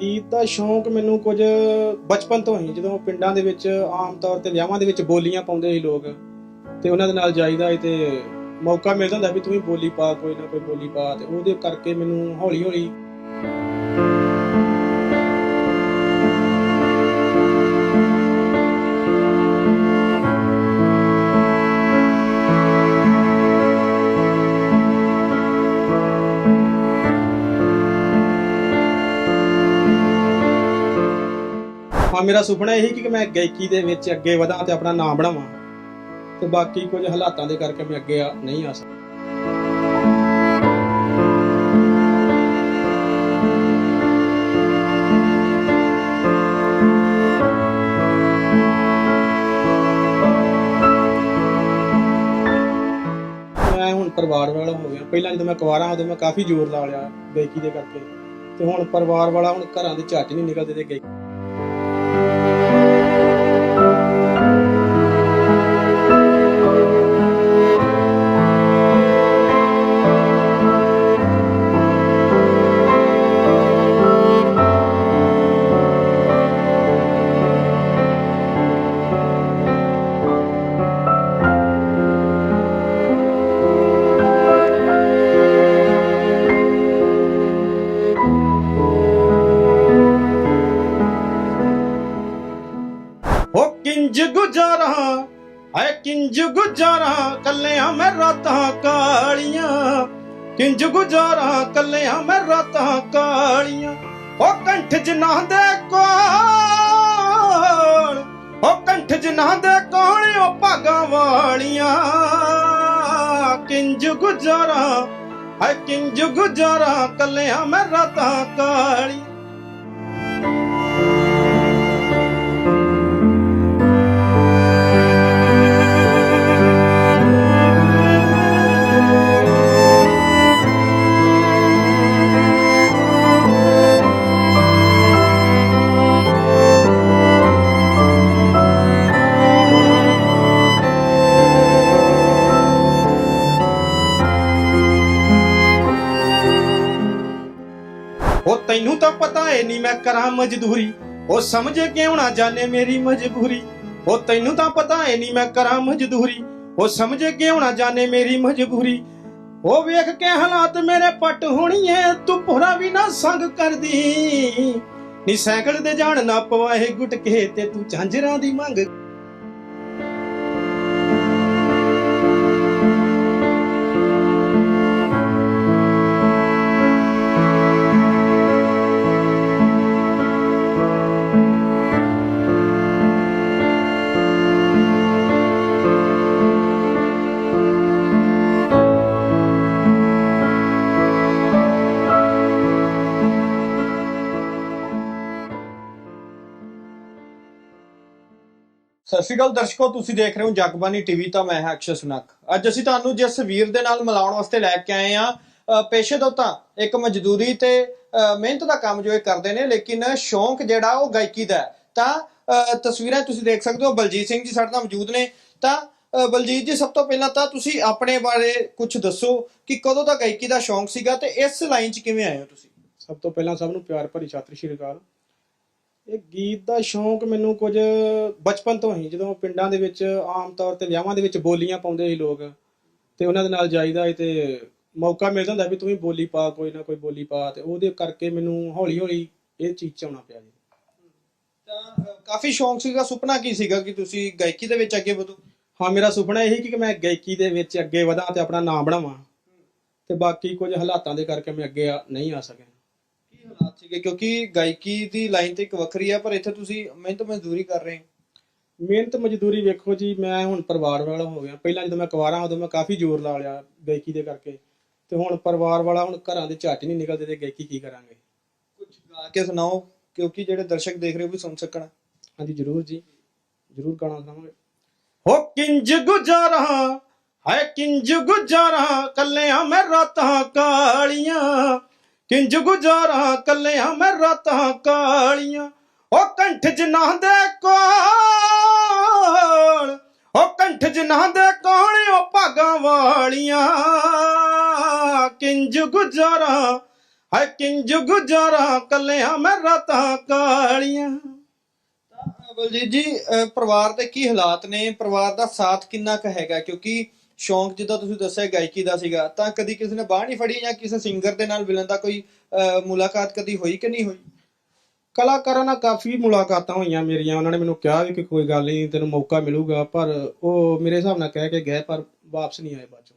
ਗੀਤ ਦਾ ਸ਼ੌਂਕ ਮੈਨੂੰ ਕੁਝ ਬਚਪਨ ਤੋਂ ਹੀ, ਜਦੋਂ ਪਿੰਡਾਂ ਦੇ ਵਿੱਚ ਆਮ ਤੌਰ ਤੇ ਵਿਆਹਾਂ ਦੇ ਵਿੱਚ ਬੋਲੀਆਂ ਪਾਉਂਦੇ ਸੀ ਲੋਕ, ਤੇ ਉਹਨਾਂ ਦੇ ਨਾਲ ਜਾਈਦਾ ਸੀ ਤੇ ਮੌਕਾ ਮਿਲ ਜਾਂਦਾ ਵੀ ਤੂੰ ਵੀ ਬੋਲੀ ਪਾ, ਕੋਈ ਨਾ ਕੋਈ ਬੋਲੀ ਪਾ, ਤੇ ਉਹਦੇ ਕਰਕੇ ਮੈਨੂੰ ਹੌਲੀ ਹੌਲੀ ਮੇਰਾ ਸੁਪਨਾ ਇਹ ਹੀ ਕਿ ਮੈਂ ਗਾਇਕੀ ਦੇ ਵਿੱਚ ਅੱਗੇ ਵਧਾਂ ਤੇ ਆਪਣਾ ਨਾਮ ਬਣਾਵਾਂ ਤੇ ਬਾਕੀ ਕੁਝ ਹਾਲਾਤਾਂ ਦੇ ਕਰਕੇ ਮੈਂ ਅੱਗੇ ਨਹੀਂ ਆ ਸਕਿਆ ਹੁਣ ਪਰਿਵਾਰ ਵਾਲਾ ਹੋ ਗਿਆ। ਪਹਿਲਾਂ ਜਦੋਂ ਮੈਂ ਕੁਵਾਰਾ ਉਦੋਂ ਮੈਂ ਕਾਫੀ ਜ਼ੋਰ ਲਾ ਲਿਆ ਗਾਇਕੀ ਦੇ ਕਰਕੇ। ਤੇ ਹੁਣ ਪਰਿਵਾਰ ਵਾਲਾ ਹੁਣ ਘਰਾਂ ਦੇ ਝੱਟ ਨਹੀਂ ਨਿਕਲਦੇ ਤੇ ਗਾਇਕੀ ਕਿੰਜ ਗੁਜ਼ਾਰਾ? ਹੈ ਕਿੰਜ ਗੁਜ਼ਾਰਾ? ਕੱਲਿਆਂ ਮੈਂ ਰਾਤਾਂ ਕਾਲੀਆਂ। ਕਿੰਜ ਗੁਜ਼ਾਰਾ? ਕੱਲਿਆਂ ਮੈਂ ਰਾਤਾਂ ਕਾਲੀਆਂ। ਉਹ ਕੰਠ ਜਿਨ੍ਹਾਂ ਦੇ ਕੋਲ ਉਹ ਕੰਠ ਜਿਨ੍ਹਾਂ ਦੇ ਕੋਲ ਉਹ ਭਾਗਾਂ ਵਾਲੀਆਂ। ਕਿੰਜ ਗੁਜ਼ਾਰਾ? ਹੈ ਕਿੰਜ ਗੁਜ਼ਾਰਾ? ਕੱਲਿਆਂ ਮੈਂ ਰਾਤਾਂ ਕਾਲੀਆਂ। ਕਰਾਂ ਮਜ਼ਦੂਰੀ? ਉਹ ਸਮਝੇ ਕਿਉਂ ਨਾ ਜਾਣੇ ਮੇਰੀ ਮਜਬੂਰੀ? ਉਹ ਤੈਨੂੰ ਤਾਂ ਪਤਾ ਏ ਨਹੀਂ ਮੈਂ ਕਰਾਂ ਮਜ਼ਦੂਰੀ। ਉਹ ਸਮਝ ਕਿਉਂ ਨਾ ਜਾਣੇ ਮੇਰੀ ਮਜਬੂਰੀ? ਉਹ ਵੇਖ ਕੇ ਹਾਲਾਤ ਮੇਰੇ ਪੱਟ ਹੋਣੀ ਏ ਤੂੰ ਭੋਰਾ ਵੀ ਨਾ ਸੰਗ ਕਰਦੀ। ਨੀ ਸਾਈਕਲ ਤੇ ਜਾਣ ਨਾ ਪਵਾਏ ਗੁਟਕੇ ਤੇ ਤੂੰ ਝਾਂਜਰਾਂ ਦੀ ਮੰਗ ਸਤਿ ਸ਼੍ਰੀ ਅਕਾਲ ਦਰਸ਼ਕੋ ਤੁਸੀਂ ਦੇਖ ਰਹੇ ਹੋ ਜਗਬਾਨੀ ਟੀਵੀ ਤਾਂ ਮੈਂ ਹਾਂ ਅਕਸ਼ਰ ਸੁਨਕ ਅੱਜ ਅਸੀਂ ਤੁਹਾਨੂੰ ਜਿਸ ਵੀਰ ਦੇ ਨਾਲ ਮਿਲਾਉਣ ਵਾਸਤੇ ਲੈ ਕੇ ਆਏ ਆ ਪੇਸ਼ੇ ਤੋਂ ਤਾਂ ਇੱਕ ਮਜ਼ਦੂਰੀ ਤੇ ਮਿਹਨਤ ਦਾ ਕੰਮ ਜੋ ਇਹ ਕਰਦੇ ਨੇ ਲੇਕਿਨ ਸ਼ੌਂਕ ਜਿਹੜਾ ਉਹ ਗਾਇਕੀ ਦਾ ਹੈ। ਤਾਂ ਅ, ਤਸਵੀਰਾਂ ਤੁਸੀਂ ਦੇਖ ਸਕਦੇ ਹੋ ਬਲਜੀਤ ਸਿੰਘ ਜੀ ਸਾਡੇ ਨਾਲ ਮੌਜੂਦ ਨੇ। ਤਾਂ ਬਲਜੀਤ ਜੀ ਸਭ ਤੋਂ ਪਹਿਲਾਂ ਤਾਂ ਤੁਸੀਂ ਆਪਣੇ ਬਾਰੇ ਕੁਝ ਦੱਸੋ ਕਿ ਕਦੋਂ ਦਾ ਗਾਇਕੀ ਦਾ ਸ਼ੌਂਕ ਸੀਗਾ ਤੇ ਇਸ ਲਾਈਨ 'ਚ ਕਿਵੇਂ ਆਏ ਹੋ ਤੁਸੀਂ? ਸਭ ਤੋਂ ਪਹਿਲਾਂ ਸਭ ਨੂੰ ਪਿਆਰ ਭਰੀ ਸਤਿ ਸ਼੍ਰੀ ਅਕਾਲ। ਇਹ ਗੀਤ ਦਾ ਸ਼ੌਂਕ ਮੈਨੂੰ ਕੁਝ ਬਚਪਨ ਤੋਂ ਹੀ ਜਦੋਂ ਪਿੰਡਾਂ ਦੇ ਵਿੱਚ ਆਮ ਤੌਰ ਤੇ ਵਿਆਹਾਂ ਦੇ ਵਿੱਚ ਬੋਲੀਆਂ ਪਾਉਂਦੇ ਸੀ ਲੋਕ ਤੇ ਉਹਨਾਂ ਦੇ ਨਾਲ ਜਾਈਦਾ ਤੇ ਮੌਕਾ ਮਿਲ ਜਾਂਦਾ ਵੀ ਤੂੰ ਵੀ ਬੋਲੀ ਪਾ ਕੋਈ ਨਾ ਕੋਈ ਬੋਲੀ ਪਾ ਤੇ ਉਹਦੇ ਕਰਕੇ ਮੈਨੂੰ ਹੌਲੀ ਹੌਲੀ ਇਹ ਚੀਜ਼ ਚ ਆਉਣਾ ਪਿਆ ਜੀ। ਤਾਂ ਕਾਫੀ ਸ਼ੌਂਕ ਸੀਗਾ ਸੁਪਨਾ ਕੀ ਸੀਗਾ ਕਿ ਤੁਸੀਂ ਗਾਇਕੀ ਦੇ ਵਿੱਚ ਅੱਗੇ ਵਧੋ? ਹਾਂ ਮੇਰਾ ਸੁਪਨਾ ਇਹ ਸੀ ਕਿ ਮੈਂ ਗਾਇਕੀ ਦੇ ਵਿੱਚ ਅੱਗੇ ਵਧਾਂ ਤੇ ਆਪਣਾ ਨਾਮ ਬਣਾਵਾਂ ਤੇ ਬਾਕੀ ਕੁਝ ਹਾਲਾਤਾਂ ਦੇ ਕਰਕੇ ਮੈਂ ਅੱਗੇ ਨਹੀਂ ਆ ਸਕਿਆ। ਕੀ ਹਾਲਾਤ ਸੀਗੇ ਕਿਉਂਕਿ ਗਾਇਕੀ ਦੀ ਲਾਈਨ ਤੇ ਇੱਕ ਵੱਖਰੀ ਆ ਪਰ ਇੱਥੇ ਤੁਸੀਂ ਮਿਹਨਤ ਮਜ਼ਦੂਰੀ ਕਰ ਰਹੇ ਹੋ। ਮਿਹਨਤ ਮਜ਼ਦੂਰੀ ਵੇਖੋ ਜੀ ਮੈਂ ਹੁਣ ਪਰਿਵਾਰ ਵਾਲਾ ਹੋ ਗਿਆ। ਪਹਿਲਾਂ ਜਦੋਂ ਮੈਂ ਕੁਵਾਰਾ ਉਦੋਂ ਮੈਂ ਕਾਫੀ ਜ਼ੋਰ ਲਾ ਲਿਆ ਗਾਇਕੀ ਦੇ ਕਰਕੇ। ਤੇ ਹੁਣ ਪਰਿਵਾਰ ਵਾਲਾ ਹੁਣ ਘਰਾਂ ਦੇ ਝੱਟ ਨਹੀਂ ਨਿਕਲਦੇ ਤੇ ਗਾਇਕੀ ਕੀ ਕਰਾਂਗੇ? ਕੁਝ ਗਾ ਕੇ ਸੁਣਾਓ ਕਿਉਂਕਿ ਜਿਹੜੇ ਦਰਸ਼ਕ ਦੇਖ ਰਹੇ ਉਹ ਵੀ ਸੁਣ ਸਕਣ। ਹਾਂਜੀ ਜ਼ਰੂਰ ਜੀ। ਜ਼ਰੂਰ ਗਾਣਾ ਸੁਣਾਵਾਂਗੇ। ਹੋ ਕਿੰਜ ਗੁਜ਼ਾਰਾ ਹੈ ਕਿੰਜ ਗੁਜ਼ਾਰਾ ਕੱਲਿਆਂ ਮੈਂ ਰਾਤਾਂ ਕਾਲੀਆਂ। ਕਿੰਜ ਗੁਜ਼ਾਰਾ ਕੱਲਿਆਂ ਮੈਂ ਰਾਤਾਂ ਕਾਲੀਆਂ। ਉਹ ਕੰਠ ਜਿਨ੍ਹਾਂ ਦੇ ਕੋਲ ਉਹ ਕੰਠ ਜਿਨ੍ਹਾਂ ਦੇ ਕੋਲ ਉਹ ਭਾਗਾਂ ਵਾਲੀਆਂ। ਕਿੰਜ ਗੁਜ਼ਾਰਾ, ਹਾਏ ਕਿੰਜ ਗੁਜ਼ਾਰਾਂ ਕੱਲਿਆਂ ਮੈਂ ਰਾਤਾਂ ਕਾਲੀਆਂ। ਬਲਜੀਤ ਜੀ, ਅਹ ਪਰਿਵਾਰ ਦੇ ਕੀ ਹਾਲਾਤ ਨੇ? ਪਰਿਵਾਰ ਦਾ ਸਾਥ ਕਿੰਨਾ ਕੁ ਹੈਗਾ? ਕਿਉਂਕਿ ਸ਼ੌਂਕ ਜਿੱਦਾਂ ਤੁਸੀਂ ਦੱਸਿਆ ਗਾਇਕੀ ਦਾ ਸੀਗਾ ਤਾਂ ਕਦੀ ਕਿਸੇ ਨੇ ਬਾਹ ਨਹੀਂ ਫੜੀ ਜਾਂ ਕਿਸੇ ਸਿੰਗਰ ਦੇ ਨਾਲ ਮਿਲਣ ਦਾ ਕੋਈ ਮੁਲਾਕਾਤ ਕਦੀ ਹੋਈ ਕਿ ਨਹੀਂ ਹੋਈ? ਕਲਾਕਾਰਾਂ ਨਾਲ ਕਾਫੀ ਮੁਲਾਕਾਤਾਂ ਹੋਈਆਂ ਮੇਰੀਆਂ ਉਹਨਾਂ ਨੇ ਮੈਨੂੰ ਕਿਹਾ ਵੀ ਕਿ ਕੋਈ ਗੱਲ ਨਹੀਂ ਤੈਨੂੰ ਮੌਕਾ ਮਿਲੂਗਾ ਪਰ ਉਹ ਮੇਰੇ ਹਿਸਾਬ ਨਾਲ ਕਹਿ ਕੇ ਗਏ ਪਰ ਵਾਪਸ ਨਹੀਂ ਆਏ ਬਾਅਦ ਚੋਂ।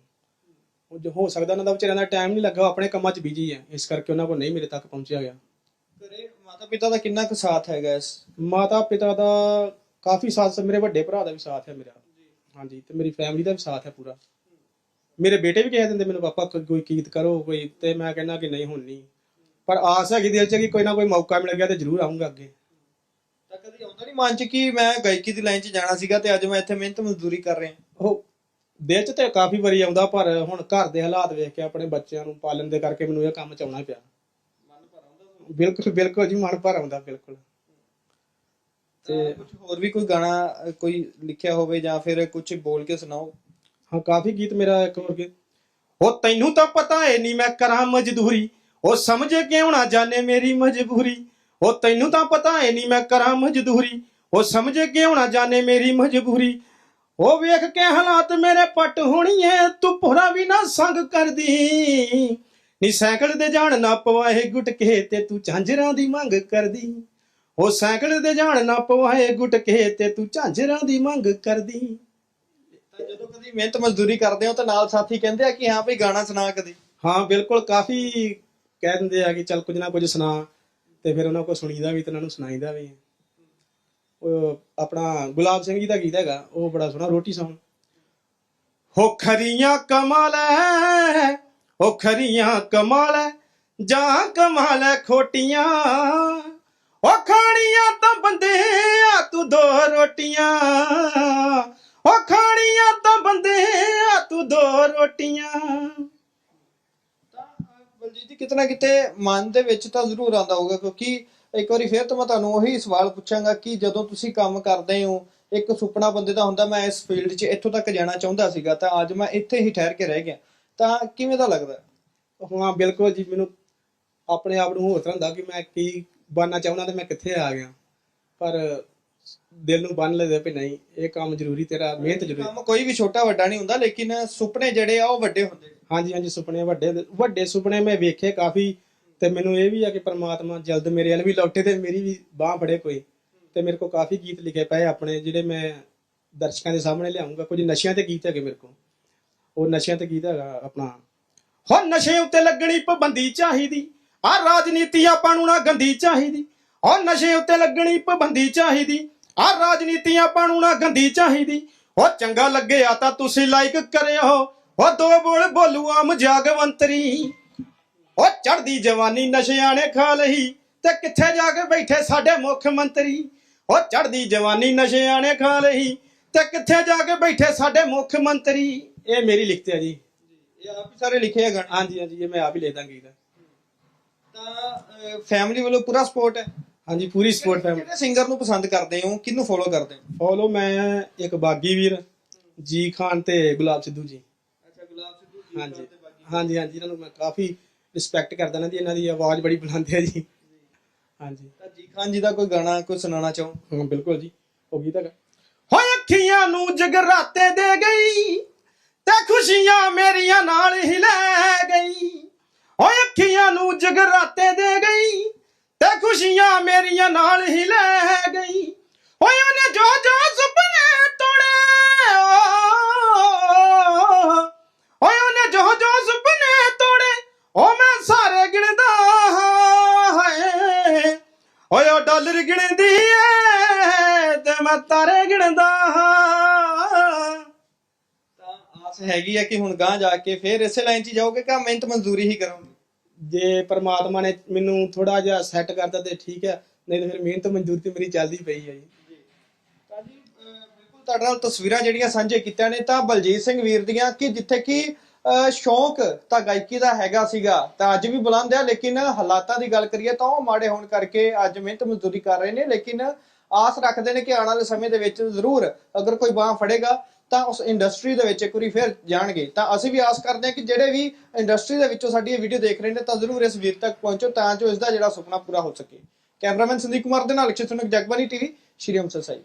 ਉਹ ਜੋ ਹੋ ਸਕਦਾ ਉਹਨਾਂ ਦਾ ਵਿਚਾਰਿਆਂ ਦਾ ਟਾਈਮ ਨਹੀਂ ਲੱਗਾ ਉਹ ਆਪਣੇ ਕੰਮਾਂ 'ਚ ਬਿਜ਼ੀ ਹੈ ਇਸ ਕਰਕੇ ਉਹਨਾਂ ਕੋਲ ਨਹੀਂ ਮੇਰੇ ਤੱਕ ਪਹੁੰਚਿਆ ਗਿਆ। ਮਾਤਾ ਪਿਤਾ ਦਾ ਕਿੰਨਾ ਕੁ ਸਾਥ ਹੈਗਾ ਇਸ? ਮਾਤਾ ਪਿਤਾ ਦਾ ਕਾਫੀ ਸਾਥ ਮੇਰੇ ਵੱਡੇ ਭਰਾ ਦਾ ਵੀ ਸਾਥ ਹੈ ਮੇਰਾ। ਹਾਂਜੀ ਤੇ ਮੇਰੀ ਫੈਮਿਲੀ ਦਾ ਵੀ ਸਾਥ ਹੈ ਪੂਰਾ। ਮੇਰੇ ਬੇਟੇ ਵੀ ਕਹਿ ਦਿੰਦੇ ਮੈਨੂੰ ਪਾਪਾ ਕੋਈ ਕੋਈ ਗੀਤ ਕਰੋ ਕੋਈ ਤੇ ਮੈਂ ਕਹਿੰਦਾ ਕਿ ਨਹੀਂ ਹੁਣ ਨਹੀਂ। ਪਰ ਆਸ ਹੈਗੀ ਦਿਲ 'ਚ ਕਿ ਕੋਈ ਨਾ ਕੋਈ ਮੌਕਾ ਮਿਲ ਗਿਆ ਤੇ ਜ਼ਰੂਰ ਆਉਂਗਾ ਅੱਗੇ। ਤਾਂ ਕਦੀ ਆਉਂਦਾ ਨਹੀਂ ਮਨ ਚ ਕਿ ਮੈਂ ਗਾਇਕੀ ਦੀ ਲਾਈਨ 'ਚ ਜਾਣਾ ਸੀਗਾ ਤੇ ਅੱਜ ਮੈਂ ਇੱਥੇ ਮਿਹਨਤ ਮਜ਼ਦੂਰੀ ਕਰ ਰਿਹਾ। ਉਹ ਦਿਲ 'ਚ ਤੇ ਕਾਫੀ ਵਾਰੀ ਆਉਂਦਾ ਪਰ ਹੁਣ ਘਰ ਦੇ ਹਾਲਾਤ ਵੇਖ ਕੇ ਆਪਣੇ ਬੱਚਿਆਂ ਨੂੰ ਪਾਲਣ ਦੇ ਕਰਕੇ ਮੈਨੂੰ ਇਹ ਕੰਮ ਚ ਆਉਣਾ ਪਿਆ। ਮਨ ਭਰ ਆਉਂਦਾ ਬਿਲਕੁਲ ਬਿਲਕੁਲ ਜੀ ਮਨ ਭਰ ਆਉਂਦਾ ਬਿਲਕੁਲ। ਤੇ ਕੁਝ ਹੋਰ ਵੀ ਕੋਈ ਗਾਣਾ ਕੋਈ ਲਿਖਿਆ ਹੋਵੇ ਜਾਂ ਫਿਰ ਕੁਝ ਬੋਲ ਕੇ ਸੁਣਾਓ? ਹਾਂ ਕਾਫੀ ਗੀਤ ਮੇਰਾ ਇੱਕ ਹੋਰ ਗੀਤ। ਉਹ ਤੈਨੂੰ ਤਾਂ ਪਤਾ ਏ ਨਹੀਂ ਮੈਂ ਕਰਾਂ ਮਜ਼ਦੂਰੀ। ਉਹ ਸਮਝ ਕਿਉਂ ਨਾ ਜਾਣੇ ਮੇਰੀ ਮਜਬੂਰੀ? ਉਹ ਤੈਨੂੰ ਤਾਂ ਪਤਾ ਏ ਨਹੀਂ ਮੈਂ ਕਰਾਂ ਮਜ਼ਦੂਰੀ। ਉਹ ਸਮਝ ਕਿਉਂ ਨਾ ਜਾਣੇ ਮੇਰੀ ਮਜਬੂਰੀ? ਉਹ ਵੇਖ ਕੇ ਹਾਲਾਤ ਮੇਰੇ ਪੱਟ ਹੋਣੀ ਏ ਤੂੰ ਭੋਰਾ ਵੀ ਨਾ ਸੰਗ ਕਰਦੀ। ਨੀ ਸਾਈਕਲ ਤੇ ਜਾਣ ਨਾ ਪਵਾਏ ਗੁਟਕੇ ਤੇ ਤੂੰ ਝਾਂਜਰਾਂ ਦੀ ਮੰਗ ਕਰਦੀ। ਉਹ ਸਾਈਕਲ ਤੇ ਜਾਣ ਨਾ ਪਵਾਏ ਗੁਟਕੇ ਤੇ ਤੂੰ ਝਾਂਜਰਾਂ ਦੀ ਮੰਗ ਕਰਦੀ। ਤਾਂ ਜਦੋਂ ਕਦੀ ਮਿਹਨਤ ਮਜ਼ਦੂਰੀ ਕਰਦੇ ਹੋ ਤਾਂ ਨਾਲ ਸਾਥੀ ਕਹਿੰਦੇ ਆ ਕਿ ਹਾਂ ਭਈ ਗਾਣਾ ਸੁਣਾ ਕਦੀ। ਹਾਂ ਬਿਲਕੁਲ ਕਾਫੀ ਕਹਿ ਦਿੰਦੇ ਆ ਕਿ ਚੱਲ ਕੁਝ ਨਾ ਕੁਝ ਸੁਣਾ ਤੇ ਫਿਰ ਉਹਨਾਂ ਕੋਲ ਸੁਣੀਦਾ ਵੀ ਤੇ ਉਹਨਾਂ ਨੂੰ ਸੁਣਾਈਦਾ ਵੀ। ਉਹ ਆਪਣਾ ਗੁਲਾਬ ਸਿੰਘ ਜੀ ਦਾ ਗੀਤ ਹੈਗਾ ਉਹ ਬੜਾ ਸੋਹਣਾ ਰੋਟੀ ਸੌਣ। ਹੋ ਖਰੀਆਂ ਕਮਾਲ ਹੈ ਹੋ ਖਰੀਆਂ ਕਮਾਲ ਜਾਂ ਕਮਾਲ ਖੋਟੀਆਂ। ਉਹ ਖਾਣੀਆਂ ਤਾਂ ਬੰਦੇ ਆ ਤੂੰ ਦੋ ਰੋਟੀਆਂ। ਉਹ ਖਾਣੀਆਂ ਤਾਂ ਬੰਦੇ ਆ ਤੂੰ ਦੋ ਰੋਟੀਆਂ। ਬਲਜੀਤ ਜੀ ਕਿਤਨਾ ਕਿਤੇ ਮਨ ਦੇ ਵਿੱਚ ਤਾਂ ਜ਼ਰੂਰ ਆਉਂਦਾ ਹੋਊਗਾ ਕਿਉਂਕਿ ਇੱਕ ਵਾਰੀ ਫਿਰ ਤੋਂ ਮੈਂ ਤੁਹਾਨੂੰ ਉਹੀ ਸਵਾਲ ਪੁੱਛਾਂਗਾ ਕਿ ਜਦੋਂ ਤੁਸੀਂ ਕੰਮ ਕਰਦੇ ਹੋ ਇੱਕ ਸੁਪਨਾ ਬੰਦੇ ਦਾ ਹੁੰਦਾ ਮੈਂ ਇਸ ਫੀਲਡ 'ਚ ਇੱਥੋਂ ਤੱਕ ਜਾਣਾ ਚਾਹੁੰਦਾ ਸੀਗਾ ਤਾਂ ਅੱਜ ਮੈਂ ਇੱਥੇ ਹੀ ਠਹਿਰ ਕੇ ਰਹਿ ਗਿਆ। ਤਾਂ ਕਿਵੇਂ ਦਾ ਲੱਗਦਾ? ਹਾਂ ਬਿਲਕੁਲ ਜੀ ਮੈਨੂੰ ਆਪਣੇ ਆਪ ਨੂੰ ਹੋਰ ਤਰ੍ਹਾਂ ਹੁੰਦਾ ਕਿ ਮੈਂ ਕੀ ਬਣਨਾ ਚਾਹੁੰਦਾ ਤੇ ਮੈਂ ਕਿੱਥੇ ਆ ਗਿਆ। ਪਰ ਦਿਲ ਨੂੰ ਬੰਨ ਲੈਦੇ ਵੀ ਨਹੀਂ ਇਹ ਕੰਮ ਜ਼ਰੂਰੀ ਤੇਰਾ ਮਿਹਨਤ ਜ਼ਰੂਰੀ। ਕੰਮ ਕੋਈ ਵੀ ਛੋਟਾ ਵੱਡਾ ਨਹੀਂ ਹੁੰਦਾ ਲੇਕਿਨ ਸੁਪਨੇ ਜਿਹੜੇ ਆ ਉਹ ਵੱਡੇ ਹੁੰਦੇ ਨੇ। ਹਾਂਜੀ ਹਾਂਜੀ ਸੁਪਨੇ ਵੱਡੇ ਵੱਡੇ ਸੁਪਨੇ ਮੈਂ ਵੇਖੇ ਕਾਫੀ ਤੇ ਮੈਨੂੰ ਇਹ ਵੀ ਆ ਕਿ ਪ੍ਰਮਾਤਮਾ ਜਲਦ ਮੇਰੇ ਵੱਲ ਵੀ ਲੌਟੇ ਤੇ ਮੇਰੀ ਵੀ ਬਾਹ ਫੜੇ ਕੋਈ। ਤੇ ਮੇਰੇ ਕੋਲ ਕਾਫੀ ਗੀਤ ਲਿਖੇ ਪਏ ਆਪਣੇ ਜਿਹੜੇ ਮੈਂ ਦਰਸ਼ਕਾਂ ਦੇ ਸਾਹਮਣੇ ਲਿਆਉਂਗਾ। ਕੁਝ ਨਸ਼ਿਆਂ ਤੇ ਗੀਤ ਹੈਗੇ ਮੇਰੇ ਕੋਲ। ਉਹ ਨਸ਼ਿਆਂ ਤੇ ਗੀਤ ਹੈਗਾ ਆਪਣਾ ਹੋ ਨਸ਼ੇ ਉੱਤੇ ਲੱਗਣੀ ਪਾਬੰਦੀ ਚਾਹੀਦੀ। ਆ ਰਾਜਨੀਤੀ ਆਪਾਂ ਨੂੰ ਨਾ ਗੰਦੀ ਚਾਹੀਦੀ ਹੋ ਨਸ਼ੇ ਉੱਤੇ ਲੱਗਣੀ ਪਾਬੰਦੀ ਚਾਹੀਦੀ, ਆ ਰਾਜਨੀਤੀ ਆਪਾਂ ਨੂੰ ਨਾ ਗੰਦੀ ਚਾਹੀਦੀ। ਉਹ ਚੰਗਾ ਲੱਗਿਆ ਤਾਂ ਤੁਸੀਂ ਲਾਈਕ ਕਰਿਓ ਉਹ ਦੋ ਬੋਲ ਬੋਲੂ ਆਮ ਜਾਗਵੰਤਰੀ। ਉਹ ਚੜਦੀ ਜਵਾਨੀ ਨਸ਼ਿਆਂ ਨੇ ਖਾ ਲਈ, ਤੇ ਕਿੱਥੇ ਜਾ ਕੇ ਬੈਠੇ ਸਾਡੇ ਮੁੱਖ ਮੰਤਰੀ? ਉਹ ਚੜਦੀ ਜਵਾਨੀ ਨਸ਼ਿਆਂ ਨੇ ਖਾ ਲਈ, ਤੇ ਕਿੱਥੇ ਜਾ ਕੇ ਬੈਠੇ ਸਾਡੇ ਮੁੱਖ ਮੰਤਰੀ? ਇਹ ਮੇਰੀ ਲਿਖਤ ਹੈ ਜੀ। ਇਹ ਆਪ ਹੀ ਸਾਰੇ ਲਿਖੇ ਆ ਹਾਂਜੀ ਹਾਂਜੀ, ਇਹ ਮੈਂ ਆਪ ਹੀ ਲਿਖਦਾ ਗੀਤ। ਤਾਂ ਫੈਮਿਲੀ ਵੱਲੋਂ ਪੂਰਾ ਸਪੋਰਟ ਹੈ? ਹਾਂਜੀ ਪੂਰੀ ਸਪੋਰਟ ਫੈਮਿਲੀ ਕਿਹੜੇ ਸਿੰਗਰ ਨੂੰ ਪਸੰਦ ਕਰਦੇ ਹੋ? ਕਿਹਨੂੰ ਫੋਲੋ ਕਰਦੇ ਹੋ? ਫੋਲੋ ਮੈਂ ਇੱਕ ਬਾਗੀ ਵੀਰ ਜੀ ਖਾਨ ਤੇ ਗੁਲਾਬ ਸਿੱਧੂ ਜੀ। ਅੱਛਾ ਗੁਲਾਬ ਸਿੱਧੂ ਹਾਂਜੀ। ਹਾਂਜੀ ਹਾਂਜੀ ਇਹਨਾਂ ਨੂੰ ਮੈਂ ਕਾਫੀ ਰਿਸਪੈਕਟ ਕਰਦਾ ਇਹਨਾਂ ਦੀ ਇਹਨਾਂ ਦੀ ਆਵਾਜ਼ ਬੜੀ ਬੁਲੰਦ ਹੈ ਜੀ। ਹਾਂਜੀ। ਤਾਂ ਜੀ ਖਾਨ ਜੀ ਦਾ ਕੋਈ ਗਾਣਾ ਕੋਈ ਸੁਣਾਉਣਾ ਚਾਹੋ? ਹਾਂ ਬਿਲਕੁਲ ਜੀ। ਉਹ ਗੀਤ ਹੈਗਾ। ਹੋਏ ਅੱਖੀਆਂ ਨੂੰ ਜਗਰਾਤੇ ਦੇ ਗਈ ਤੇ ਖੁਸ਼ੀਆਂ ਮੇਰੀਆਂ ਨਾਲ ਹੀ ਲੈ ਗਈ। ਹੋਏ ਅੱਖੀਆਂ ਨੂੰ ਜਗਰਾਤੇ ਦੇ ਗਈ ਤੇ ਖੁਸ਼ੀਆਂ ਮੇਰੀਆਂ ਨਾਲ ਹੀ ਲੈ ਗਈ। ਹੋਏ ਉਹਨੇ ਜੋ ਜੋ ਸੁਪਨੇ ਤੋੜੇ ਓਏ ਉਹਨੇ ਜੋ ਜੋ ਸੁਪਨੇ ਤੋੜੇ ਉਹ ਮੈਂ ਸਾਰੇ ਗਿਣਦਾ ਹਾਂ ਓਏ ਉਹ ਡਾਲਰ ਗਿਣਦੀ ਏ ਤੇ ਮੈਂ ਤਾਰੇ ਗਿਣਦਾ ਹਾਂ ਤਾਂ ਆਸ ਹੈਗੀ ਹੈ ਕਿ ਹੁਣ ਗਾਂ ਜਾ ਕੇ ਫਿਰ ਇਸੇ ਲਾਈਨ 'ਚ ਹੀ ਜਾਓਗੇ ਕਿ ਮਿਹਨਤ ਮਜ਼ਦੂਰੀ ਹੀ ਕਰੋਗੇ ਜੇ ਪ੍ਰਮਾਤਮਾ ਨੇ ਮੈਨੂੰ ਥੋੜਾ ਜਿਹਾ ਸੈੱਟ ਕਰਤਾ ਤੇ ਠੀਕ ਹੈ ਨਹੀਂ ਤੇ ਫਿਰ ਮਿਹਨਤ ਮਜ਼ਦੂਰੀ ਤੇ ਮੇਰੀ ਚੱਲਦੀ ਪਈ ਹੈ ਜੀ। ਜੀ। ਅਹ, ਬਿਲਕੁਲ ਤੁਹਾਡੇ ਨਾਲ ਤਸਵੀਰਾਂ ਜਿਹੜੀਆਂ ਸਾਂਝੇ ਕੀਤੀਆਂ ਨੇ ਤਾਂ ਬਲਜੀਤ ਸਿੰਘ ਵੀਰ ਦੀਆਂ ਕਿ ਜਿੱਥੇ ਕਿ ਅਹ, ਸ਼ੌਂਕ ਤਾਂ ਗਾਇਕੀ ਦਾ ਹੈਗਾ ਸੀਗਾ ਤਾਂ ਅੱਜ ਵੀ ਬੁਲੰਦ ਹੈ ਲੇਕਿਨ ਹਾਲਾਤਾਂ ਦੀ ਗੱਲ ਕਰੀਏ ਤਾਂ ਉਹ ਮਾੜੇ ਹੋਣ ਕਰਕੇ ਅੱਜ ਮਿਹਨਤ ਮਜ਼ਦੂਰੀ ਕਰ ਰਹੇ ਨੇ ਲੇਕਿਨ ਆਸ ਰੱਖਦੇ ਨੇ ਕਿ ਆਉਣ ਵਾਲੇ ਸਮੇਂ ਦੇ ਵਿੱਚ ਜ਼ਰੂਰ ਅਗਰ ਕੋਈ ਬਾਹ ਫੜੇਗਾ ਤਾਂ ਉਸ ਇੰਡਸਟਰੀ ਦੇ ਵਿੱਚ ਇੱਕ ਵਾਰੀ ਫਿਰ ਜਾਣਗੇ। ਤਾਂ ਅਸੀਂ ਵੀ ਆਸ ਕਰਦੇ ਹਾਂ ਕਿ ਜਿਹੜੇ ਵੀ ਇੰਡਸਟਰੀ ਦੇ ਵਿੱਚੋਂ ਸਾਡੀ ਇਹ ਵੀਡੀਓ ਦੇਖ ਰਹੇ ਨੇ, ਤਾਂ ਜ਼ਰੂਰ ਇਸ ਵੀਰ ਤੱਕ ਪਹੁੰਚੋ ਤਾਂ ਜੋ ਇਸ ਦਾ ਜਿਹੜਾ ਸੁਪਨਾ ਪੂਰਾ ਹੋ ਸਕੇ। ਕੈਮਰਾਮੈਨ ਸੰਦੀਪ ਕੁਮਾਰ ਦੇ ਨਾਲ ਅਕਸ਼ੇ ਸੁਨਕ ਜਗਬਾਨੀ ਟੀਵੀ ਸ਼੍ਰੀ ਅੰਮ੍ਰਿਤਸਰ ਸਾਹਿਬ।